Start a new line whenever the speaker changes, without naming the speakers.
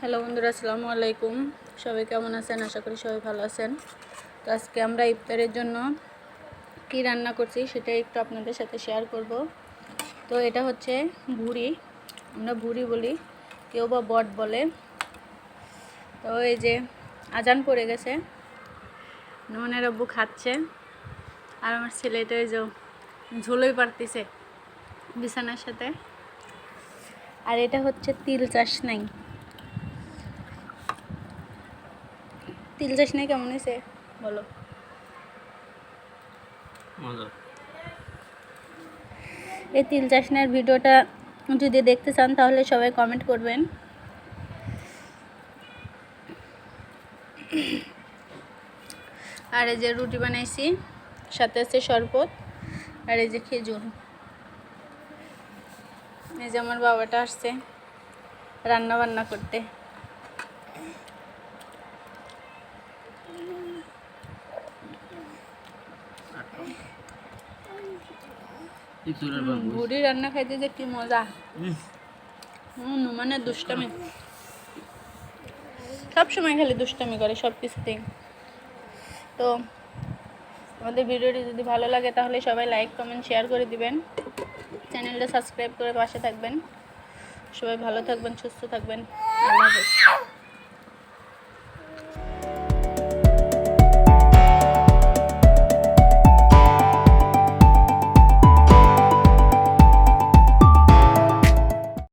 Hello বন্ধুরা, আসসালামু আলাইকুম। সবাই কেমন আছেন? আশা করি সবাই ভালো আছেন। তো আজকে আমরা ইফতারের জন্য কি রান্না করছি সেটাই একটু আপনাদের সাথে শেয়ার করব। তো এটা হচ্ছে ভুড়ি। আমরা ভুড়ি বলি, কেউ বা বট বলে। তো এই যে আজান পড়ে গেছে। নোহনের আব্বু খাচ্ছে। আর আমার ছেলেটা এই যে ঝোলই পারতেছে বিছানার সাথে। আর এটা হচ্ছে তিল চাষ নাই। তিল চাষ নাই কেমন হয়েছে? বলো। এই তিল চাষনার ভিডিওটা যদি দেখতে চান তাহলে সবাই কমেন্ট করবেন। আর এই যে রুটি বানাইছি সাথে আছে শরবত আর এই যে খেজুর। এই যে আমার বাবাটা আসছে রান্না বান্না করতে। বুড়ি রান্না খাইতে যে কি মজা। হুম মানে দুষ্টামি। সব সময় খালি দুষ্টামি করে সব কিছুতেই তো আমাদের ভিডিওটি যদি ভালো লাগে তাহলে সবাই লাইক কমেন্ট শেয়ার করে দিবেন। চ্যানেলটা সাবস্ক্রাইব করে পাশে থাকবেন। সবাই ভালো থাকবেন সুস্থ থাকবেন। আল্লাহ হাফেজ।